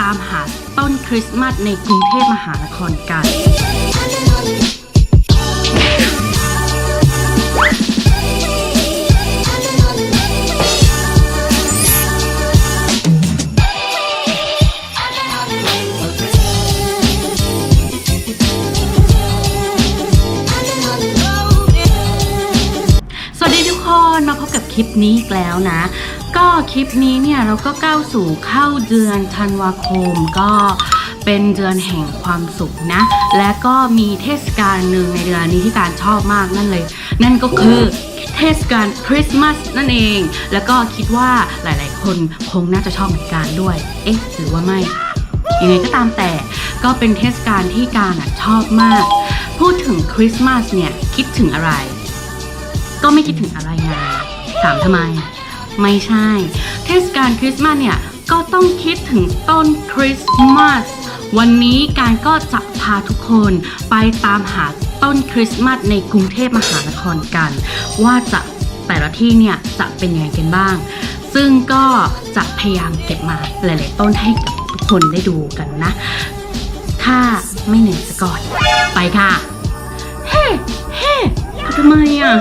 ตามหาต้นคริสต์มาสในกรุงเทพมหานครกัน สวัสดีทุกคน มาพบกับคลิปนี้อีกแล้วนะ ก็คลิปนี้เนี่ยเราก็ก้าวสู่เข้าเดือนธันวาคมก็เป็นเดือนแห่งความสุขนะ และก็มีเทศกาลหนึ่งในเดือนนี้ที่การชอบมากนั่นเลย นั่นก็คือเทศกาลคริสต์มาสนั่นเอง แล้วก็คิดว่าหลาย ๆ คนคงน่าจะชอบเหมือนกันด้วย เอ๊ะหรือว่าไม่ยังไงก็ตามแต่ก็เป็นเทศกาลที่การชอบมาก พูดถึงคริสต์มาสเนี่ยคิดถึงอะไร ก็ไม่คิดถึงอะไรไงถามทำไม ไม่ใช่ เทศกาลคริสต์มาสเนี่ยก็ต้องคิดถึงต้นคริสต์มาสวันนี้การก็จะพาทุกคนไปตามหาต้นคริสต์มาสในกรุงเทพมหานครกัน ว่าจะแต่ละที่เนี่ยจะเป็นยังไงกันบ้าง ซึ่งก็จะพยายามเก็บมาหลาย ๆ ต้นให้กับทุกคนได้ดูกันนะ ถ้าไม่เหนื่อยซะก่อน ไปค่ะ เฮ้ เฮ้ทำไมอะ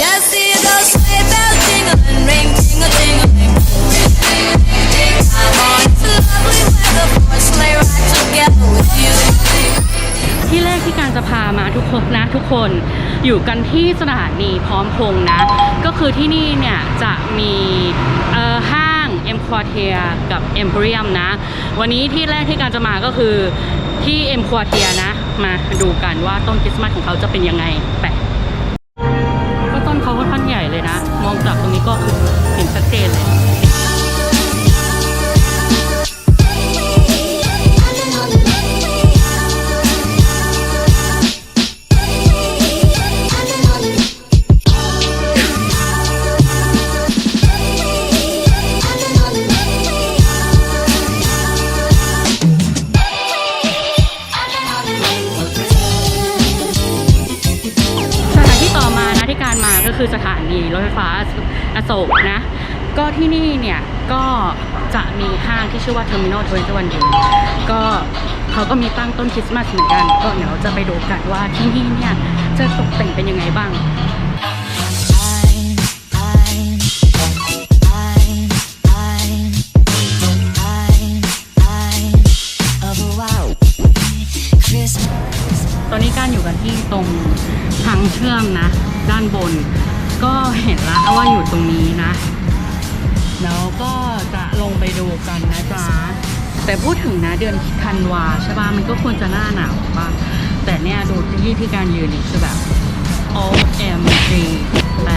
Just see those sleigh bells ที่แรกที่การจะพามาทุกคนนะทุกคนอยู่กันที่สถานีพร้อมพงนะ ก็คือที่นี่เนี่ยจะมีห้างเอ็มควอเทียกับเอ็ม o พ i รียมนะ วันนี้ที่แรกที่การจะมาก็คือที่เอ็มควอเทียนะ มาดูกันว่าต้นคริสต์มาสของเขาจะเป็นยังไงไป คือสถานีรถไฟฟ้าอโศกนะ ก็ที่นี่เนี่ยก็จะมีห้างที่ชื่อว่า Terminal 21อยู่ก็เขาก็มีตั้งต้นคริสต์มาสเหมือนกัน ก็เดี๋ยวจะไปดูกันว่าที่นี่เนี่ยจะตกแต่งเป็นยังไงบ้าง ก็เห็นล้วว่าอยู่ตรงนี้นะ แล้วก็จะลงไปดูกันนะจ๊ะ แต่พูดถึงนะเดือนธันวาใช่ป่ะ มันก็ควรจะหน้าหนาวป่ะ แต่เนี่ยดูที่ที่การยืนนี่คือแบบ OMG ไป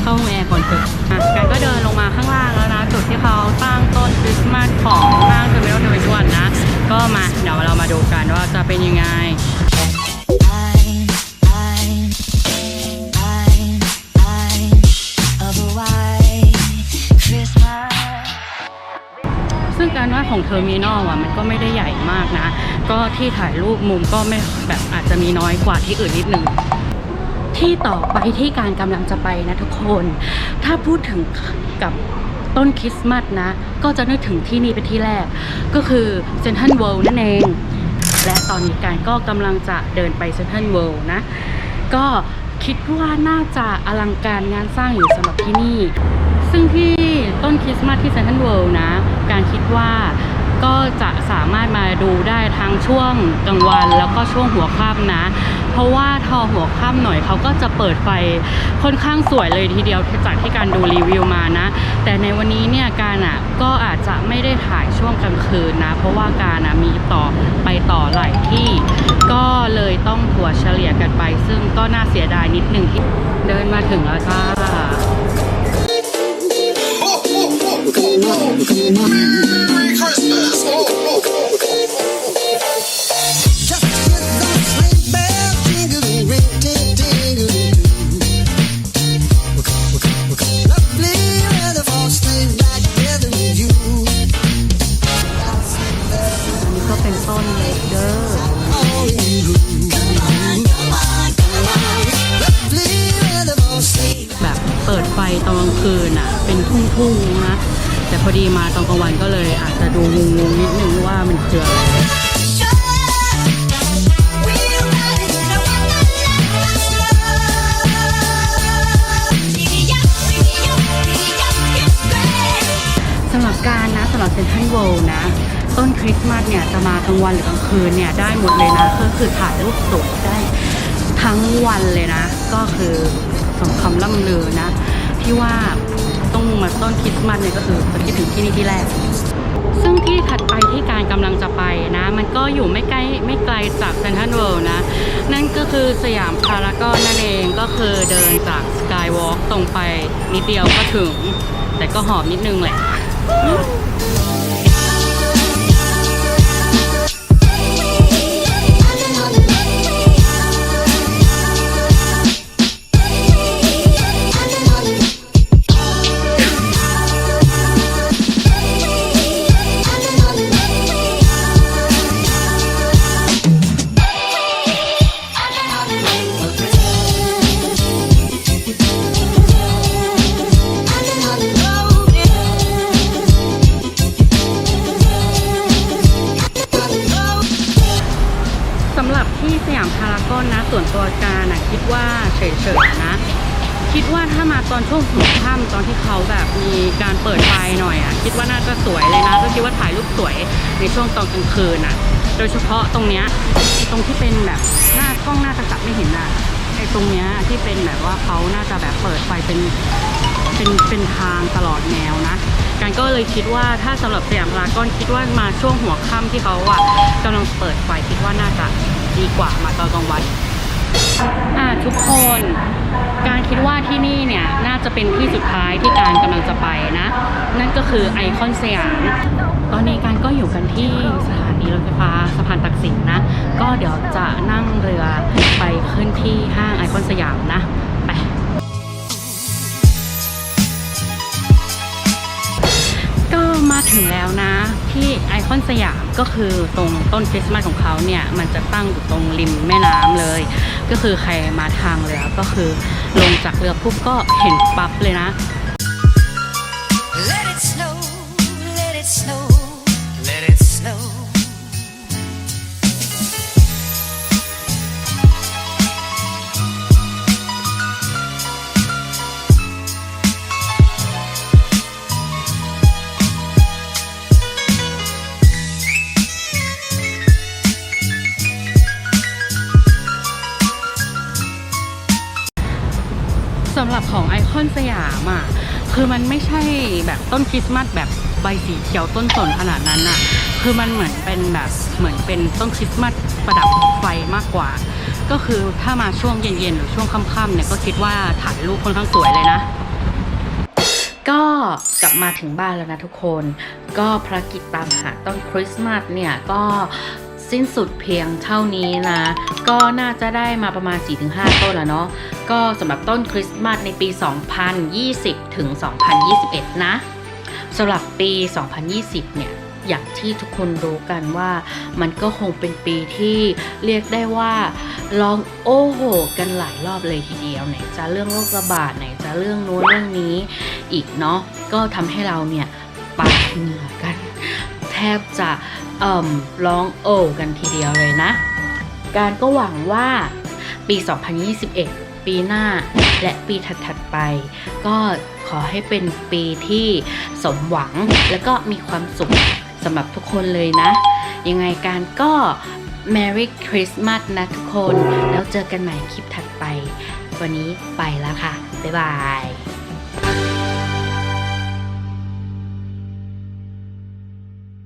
เข้าห้องแอร์ก่อนเถอะอะกันก็เดินลงมาข้างล่างแล้วนะ จุดที่เขาตั้งต้นคริสต์มาสของห้างเทอร์มินอลทเวนตี้วันนะ ก็มาเดี๋ยวเรามาดูกันว่าจะเป็นยังไง ซึ่งการวาดของเทอร์มินอลอะมันก็ไม่ได้ใหญ่มากนะ ก็ที่ถ่ายรูปมุมก็ไม่แบบอาจจะมีน้อยกว่าที่อื่นนิดนึงที่ต่อไปที่การกำลังจะไปนะทุกคน ถ้าพูดถึงกับต้นคริสต์มาสนะ ก็จะนึกถึงที่นี่เป็นที่แรก ก็คือเซนทรัลเวิลด์นั่นเอง และตอนนี้การก็กำลังจะเดินไปเซนทรัลเวิลด์นะ ก็คิดว่าน่าจะอลังการงานสร้างอยู่สำหรับที่นี่ ซึ่งที่ต้นคริสต์มาสที่เซนทรัลเวิลด์นะ การคิดว่าก็จะสามารถมาดูได้ทั้งช่วงกลางวันแล้วก็ช่วงหัวค่ำนะ เพราะว่าทอหัวค่ำหน่อยเขาก็จะเปิดไฟค่อนข้างสวยเลยทีเดียวจากที่การดูรีวิวมานะ แต่ในวันนี้เนี่ยการอะก็อาจจะไม่ได้ถ่ายช่วงกลางคืนนะ เพราะว่าการอะมีต่อไปต่อหลายที่ ก็เลยต้องถัวเฉลี่ยกันไป ซึ่งก็น่าเสียดายนิดนึงที่เดินมาถึงแล้วจ้า Merry Christmas! Oh, oh, oh. ตอนกลางคืนอะ เป็นทุ่งๆนะ แต่พอดีมาตอนกลางวันก็เลยอาจจะดูงงๆนิดนึงว่ามันคืออะไรสำหรับการนะสำหรับเซนทรัลเวิลด์นะต้นคริสต์มาสเนี่ยจะมากลางวันหรือกลางคืนเนี่ยได้หมดเลยนะก็คือถ่ายรูปสวยได้ทั้งวันเลยนะ ก็คือสมคำล่ำลือนะ ที่ว่าต้องมาต้นคริสต์มาสเนี่ยก็คือจะคิดถึงที่นี่ที่แรก ซึ่งที่ถัดไปที่การกำลังจะไปนะ มันก็อยู่ไม่ใกล้ไม่ไกลจากเซนทรัลเวิลด์นะ นั่นก็คือสยามพารากอนนั่นเองก็คือเดินจากสกายวอล์กตรงไปนิดเดียวก็ถึง แต่ก็หอบนิดนึงแหละ เฉยๆนะ คิดว่าถ้ามาตอนช่วงหัวค่ำตอนที่เขาแบบมีการเปิดไฟหน่อยอะ คิดว่าน่าจะสวยเลยนะก็คิดว่าถ่ายรูปสวยในช่วงตอนกลางคืนอะ โดยเฉพาะตรงเนี้ยตรงที่เป็นแบบหน้ากล้องหน้าจะจับไม่เห็นอะไอ้ตรงเนี้ยที่เป็นแบบว่าเขาน่าจะแบบเปิดไฟเป็นเป็นเป็นทางตลอดแนวนะการก็เลยคิดว่าถ้าสำหรับสยามพารากอนคิดว่ามาช่วงหัวค่ำที่เขาอะกำลังเปิดไฟคิดว่าน่าจะดีกว่ามาตอนกลางวัน อ่าทุกคน การคิดว่าที่นี่เนี่ยน่าจะเป็นที่สุดท้ายที่การกำลังจะไปนะ นั่นก็คือไอคอนสยาม ตอนนี้การก็อยู่กันที่สถานีรถไฟฟ้าสะพานตักสินนะ ก็เดี๋ยวจะนั่งเรือไปขึ้นที่ห้างไอคอนสยามนะ ถึงแล้วนะ ที่ไอคอนสยามก็คือตรงต้นคริสต์มาสของเขาเนี่ย มันจะตั้งอยู่ตรงริมแม่น้ำเลย ก็คือใครมาทางเรือก็คือลงจากเรือปุ๊บก็เห็นปั๊บเลยนะ สำหรับของไอคอนสยามอะคือมันไม่ใช่แบบต้นคริสต์มาสแบบใบสีเขียวต้นสนขนาดนั้นอะคือมันเหมือนเป็นแบบเหมือนเป็นต้นคริสต์มาสประดับไฟมากกว่า ก็คือถ้ามาช่วงเย็นๆหรือช่วงค่ำๆเนี่ยก็คิดว่าถ่ายรูปค่อนข้างสวยเลยนะก็กลับมาถึงบ้านแล้วนะทุกคน ก็ภารกิจตามหาต้นคริสต์มาสเนี่ยก็ สิ้นสุดเพียงเท่านี้นะ ก็น่าจะได้มาประมาณ 4-5 ต้นแล้วเนาะก็สำหรับต้นคริสต์มาสในปี 2020 ถึง 2021 นะสำหรับปี 2020 เนี่ยอย่างที่ทุกคนรู้กันว่ามันก็คงเป็นปีที่เรียกได้ว่าลองโอ้โห กันหลายรอบเลยทีเดียวไหนจะเรื่องโรคระบาดไหนจะเรื่องโน้นเรื่องนี้อีกเนาะก็ทำให้เราเนี่ยปาดเหงื่อกัน ทบจะร้องโอ้กันทีเดียวเลยนะ การก็หวังว่าปี 2021 ปีหน้าและปีถัดๆไป ก็ขอให้เป็นปีที่สมหวังและก็มีความสุขสำหรับทุกคนเลยนะ ยังไงการก็ Merry Christmas นะทุกคน แล้วเจอกันใหม่คลิปถัดไป วันนี้ไปแล้วค่ะ บ๊ายบาย